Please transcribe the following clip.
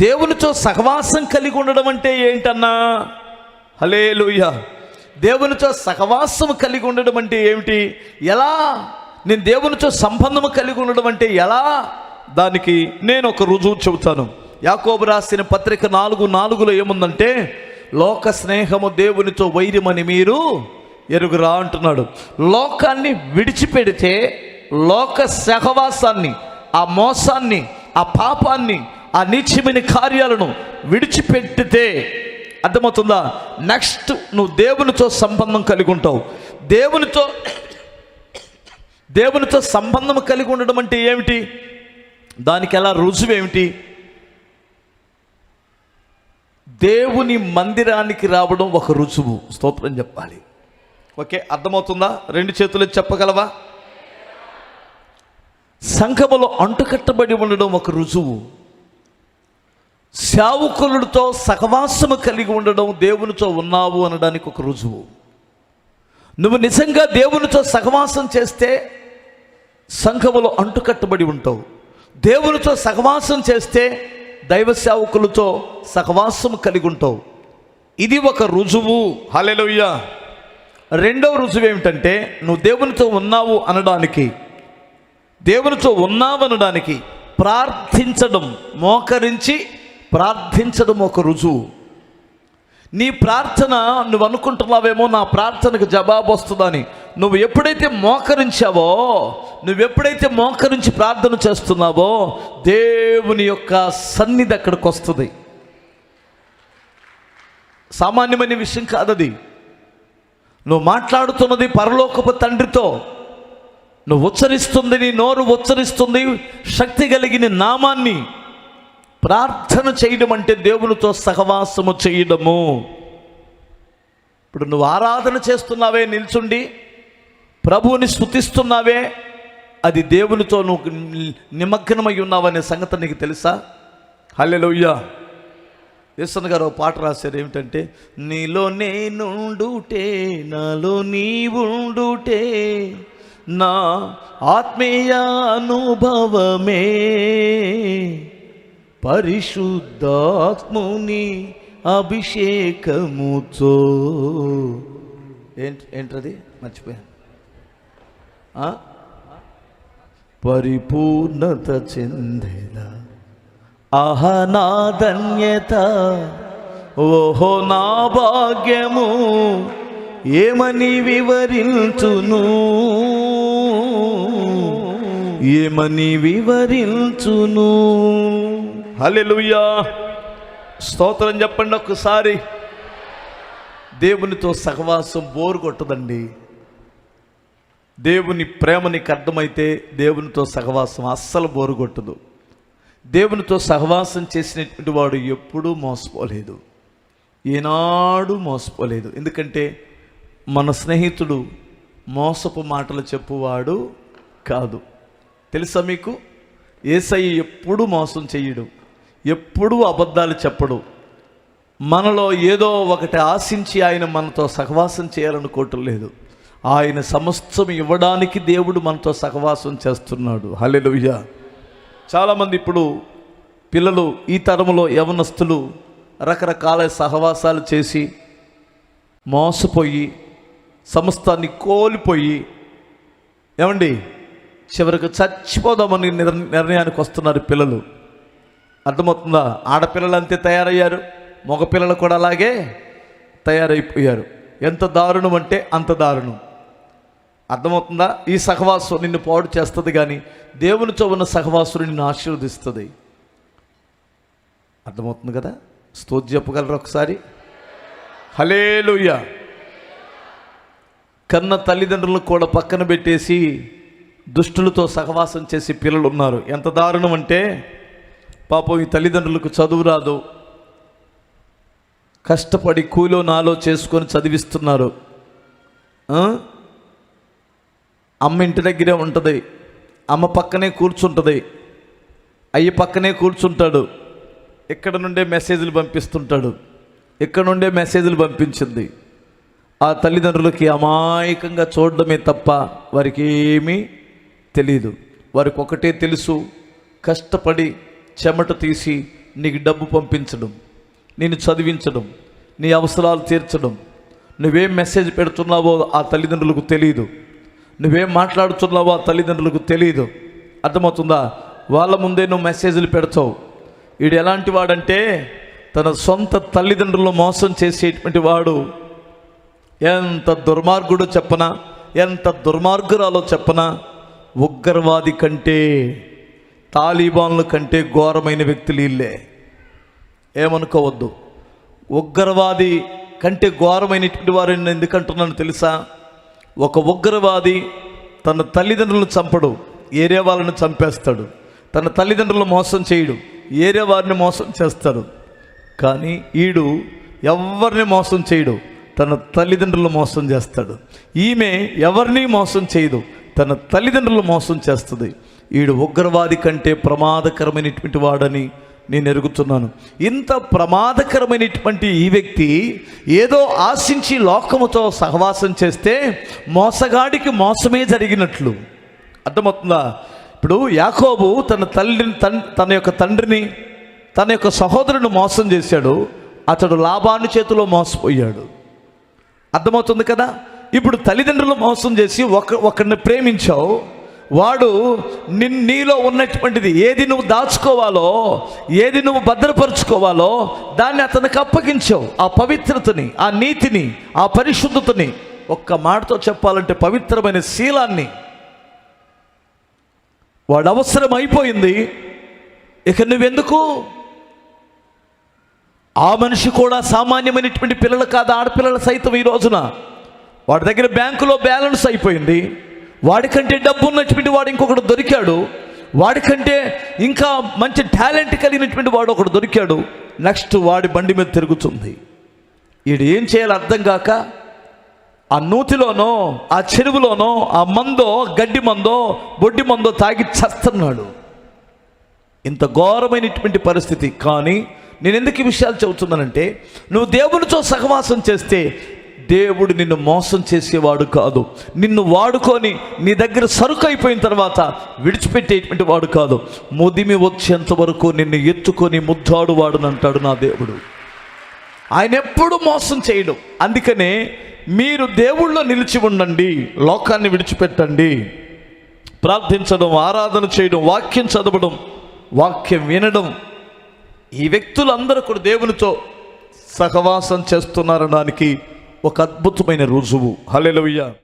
దేవునితో సహవాసం కలిగి ఉండడం అంటే ఏంటన్నా? హలే దేవునితో సహవాసం కలిగి ఉండడం అంటే ఏమిటి? ఎలా? నేను దేవునితో సంబంధం కలిగి ఉండడం అంటే ఎలా? దానికి నేను ఒక రుజువు చెబుతాను. యాకోబు రాసిన పత్రిక నాలుగు నాలుగులో ఏముందంటే లోక స్నేహము దేవునితో వైర్యమని మీరు ఎరుగురా అంటున్నాడు. లోకాన్ని విడిచిపెడితే లోక సహవాసాన్ని ఆ మోసాన్ని ఆ పాపాన్ని ఆ నీచమైన కార్యాలను విడిచిపెట్టితే అర్థమవుతుందా? నెక్స్ట్ నువ్వు దేవునితో సంబంధం కలిగి ఉంటావు. దేవునితో దేవునితో సంబంధం కలిగి ఉండడం అంటే ఏమిటి? దానికి ఎలా రుజువు ఏమిటి? దేవుని మందిరానికి రావడం ఒక రుజువు. స్తోత్రం చెప్పాలి. ఓకే అర్థమవుతుందా? రెండు చేతులు చెప్పగలవా? సంఘములో అంటుకట్టబడి ఉండడం ఒక రుజువు. సేవకులతో సహవాసము కలిగి ఉండడం దేవునితో ఉన్నావు అనడానికి ఒక రుజువు. నువ్వు నిజంగా దేవునితో సహవాసం చేస్తే సంఘములో అంటుకట్టబడి ఉంటావు. దేవునితో సహవాసం చేస్తే దైవ సేవకులతో సహవాసం కలిగి ఉంటావు. ఇది ఒక రుజువు. హలెలుయ్య రెండవ రుజువు ఏమిటంటే నువ్వు దేవునితో ఉన్నావు అనడానికి దేవునితో ఉన్నావు అనడానికి ప్రార్థించడం మోకరించి ప్రార్థించడం ఒక రుజువు. నీ ప్రార్థన నువ్వు అనుకుంటున్నావేమో నా ప్రార్థనకు జవాబు వస్తుందని. నువ్వు ఎప్పుడైతే మోకరించావో నువ్వెప్పుడైతే మోకరించి ప్రార్థన చేస్తున్నావో దేవుని యొక్క సన్నిధి అక్కడికి వస్తుంది. సామాన్యమైన విషయం కాదది. నువ్వు మాట్లాడుతున్నది పరలోకపు తండ్రితో. నువ్వు ఉచ్చరిస్తుంది నీ నోరు ఉచ్చరిస్తుంది శక్తి కలిగిన నామాన్ని. ప్రార్థన చేయడం అంటే దేవునితో సహవాసము చేయడము. ఇప్పుడు నువ్వు ఆరాధన చేస్తున్నావే నిల్చుండి. ప్రభువుని స్థుతిస్తున్నావే అది దేవునితో నువ్వు నిమగ్నమై ఉన్నావనే సంగతి నీకు తెలుసా? హల్లెలూయా. యేసన్ గారు పాట రాశారు ఏమిటంటే నీలో నేనుండుటే నాలో నీవుండుటే నా ఆత్మీయ అనుభవమే పరిశుద్ధాత్ముని అభిషేకముతో. ఏంటి ఏంటది? మర్చిపోయాను. ఆ? పరిపూర్ణత చెందిన? ఆహా నా ధన్యత ఓహో నా భాగ్యము ఏమని వివరించును? ఏమని వివరించును? హలెలుయా స్తోత్రం చెప్పండి ఒకసారి దేవునితో సహవాసం బోరు కొట్టదండి. దేవుని ప్రేమ నీకు అర్థమైతే దేవునితో సహవాసం అస్సలు బోరు కొట్టదు. దేవునితో సహవాసం చేసినటువంటి వాడు ఎప్పుడూ మోసపోలేదు. ఏనాడు మోసపోలేదు. ఎందుకంటే మన స్నేహితుడు మోసపు మాటలు చెప్పువాడు కాదు. తెలుసా మీకు? ఏసయ్య ఎప్పుడూ మోసం చేయడు. ఎప్పుడూ అబద్ధాలు చెప్పడు. మనలో ఏదో ఒకటి ఆశించి ఆయన మనతో సహవాసం చేయాలనుకోవటం లేదు. ఆయన సమస్తం ఇవ్వడానికి దేవుడు మనతో సహవాసం చేస్తున్నాడు. హలెలుయ్య చాలామంది ఇప్పుడు పిల్లలు ఈ తరములో యవనస్తులు రకరకాల సహవాసాలు చేసి మోసపోయి సమస్తాన్ని కోల్పోయి ఏమండి? చివరికి చచ్చిపోదామని నిర్ నిర్ణయానికి వస్తున్నారు పిల్లలు. అర్థమవుతుందా? ఆడపిల్లలు అంతే తయారయ్యారు మగపిల్లలు కూడా అలాగే తయారైపోయారు. ఎంత దారుణం అంటే అంత దారుణం. అర్థమవుతుందా? ఈ సహవాసం నిన్ను పాడు చేస్తుంది కానీ దేవునితో ఉన్న సహవాసుడు నిన్ను ఆశీర్వదిస్తుంది. అర్థమవుతుంది కదా? స్తోత్రం చెప్పగలరు ఒకసారి? హలేలుయ్య కన్న తల్లిదండ్రులను కూడా పక్కన పెట్టేసి దుష్టులతో సహవాసం చేసే పిల్లలు ఉన్నారు ఎంత దారుణం అంటే పాపం ఈ తల్లిదండ్రులకు చదువు రాదు. కష్టపడి కూలో నాలో చేసుకొని చదివిస్తున్నారు. అమ్మ ఇంటి దగ్గరే ఉంటుంది. అమ్మ పక్కనే కూర్చుంటుంది. అయ్యి పక్కనే కూర్చుంటాడు. ఇక్కడ నుండే మెసేజ్లు పంపిస్తుంటాడు. ఇక్కడ నుండే మెసేజ్లు పంపించింది. ఆ తల్లిదండ్రులకి అమాయకంగా చూడడమే తప్ప వారికి ఏమీ తెలియదు వారికి ఒకటే తెలుసు. కష్టపడి చెమట తీసి నీకు డబ్బు పంపించడం నేను చదివించడం నీ అవసరాలు తీర్చడం. నువ్వేం మెసేజ్ పెడుతున్నావో ఆ తల్లిదండ్రులకు తెలియదు నువ్వేం మాట్లాడుతున్నావో ఆ తల్లిదండ్రులకు తెలియదు అర్థమవుతుందా? వాళ్ళ ముందే నువ్వు మెసేజ్లు పెడతావు. వీడు ఎలాంటి వాడంటే తన సొంత తల్లిదండ్రులను మోసం చేసేటువంటి వాడు. ఎంత దుర్మార్గుడో చెప్పనా? ఎంత దుర్మార్గురాలో చెప్పనా? ఉగ్రవాది కంటే తాలిబాన్ల కంటే ఘోరమైన వ్యక్తులు వీళ్ళే. ఏమనుకోవద్దు. ఉగ్రవాది కంటే ఘోరమైనటువంటి వారిని ఎందుకంటున్నాను తెలుసా? ఒక ఉగ్రవాది తన తల్లిదండ్రులను చంపడు ఏరే వాళ్ళని చంపేస్తాడు. తన తల్లిదండ్రులను మోసం చేయడు ఏరే వారిని మోసం చేస్తాడు. కానీ ఈడు ఎవరిని మోసం చేయడు తన తల్లిదండ్రులు మోసం చేస్తాడు. ఈమె ఎవరిని మోసం చేయదు తన తల్లిదండ్రులు మోసం చేస్తుంది. ఈడు ఉగ్రవాది కంటే ప్రమాదకరమైనటువంటి వాడని నేను ఎరుగుతున్నాను. ఇంత ప్రమాదకరమైనటువంటి ఈ వ్యక్తి ఏదో ఆశించి లోకముతో సహవాసం చేస్తే మోసగాడికి మోసమే జరిగినట్లు. అర్థమవుతుందా? ఇప్పుడు యాకోబు తన తల్లిని తన్ తన యొక్క తండ్రిని తన యొక్క సహోదరుని మోసం చేశాడు. అతడు లాభాన్ని చేతిలో మోసపోయాడు. అర్థమవుతుంది కదా? ఇప్పుడు తల్లిదండ్రులు మోసం చేసి ఒక ఒకరిని ప్రేమించావు. వాడు నిన్ నీలో ఉన్నటువంటిది ఏది నువ్వు దాచుకోవాలో ఏది నువ్వు భద్రపరుచుకోవాలో దాన్ని అతనికి అప్పగించావు. ఆ పవిత్రతని ఆ నీతిని ఆ పరిశుద్ధతని ఒక్క మాటతో చెప్పాలంటే పవిత్రమైన శీలాన్ని వాడు అవసరం అయిపోయింది. ఇక నువ్వెందుకు? ఆ మనిషి కూడా సామాన్యమైనటువంటి పిల్లలు కాదు ఆడపిల్లలు సైతం ఈ రోజున. వాడి దగ్గర బ్యాంకులో బ్యాలెన్స్ అయిపోయింది. వాడికంటే డబ్బు ఉన్నటువంటి వాడు ఇంకొకడు దొరికాడు. వాడికంటే ఇంకా మంచి టాలెంట్ కలిగినటువంటి వాడు ఒకడు దొరికాడు. నెక్స్ట్ వాడి బండి మీద తిరుగుతుంది. వీడు ఏం చేయాలో అర్థం కాక ఆ నూతిలోనో ఆ చెరువులోనో ఆ మందో గడ్డి మందో బొడ్డి మందో తాగి చస్తున్నాడు. ఇంత ఘోరమైనటువంటి పరిస్థితి. కానీ నేను ఎందుకు ఈ విషయాలు చెబుతున్నానంటే నువ్వు దేవునితో సహవాసం చేస్తే దేవుడు నిన్ను మోసం చేసేవాడు కాదు. నిన్ను వాడుకొని నీ దగ్గర సరుకు అయిపోయిన తర్వాత విడిచిపెట్టేటువంటి వాడు కాదు. ముదిమి వచ్చేంత వరకు నిన్ను ఎత్తుకొని ముద్దాడువాడు అంటాడు నా దేవుడు. ఆయన ఎప్పుడు మోసం చేయడు. అందుకనే మీరు దేవుళ్ళో నిలిచి ఉండండి లోకాన్ని విడిచిపెట్టండి. ప్రార్థించడం ఆరాధన చేయడం వాక్యం చదవడం వాక్యం వినడం ఈ వ్యక్తులందరూ కూడా దేవునితో సహవాసం చేస్తున్నారనడానికి ఒక అద్భుతమైన రుజువు. హలెలుయ్యా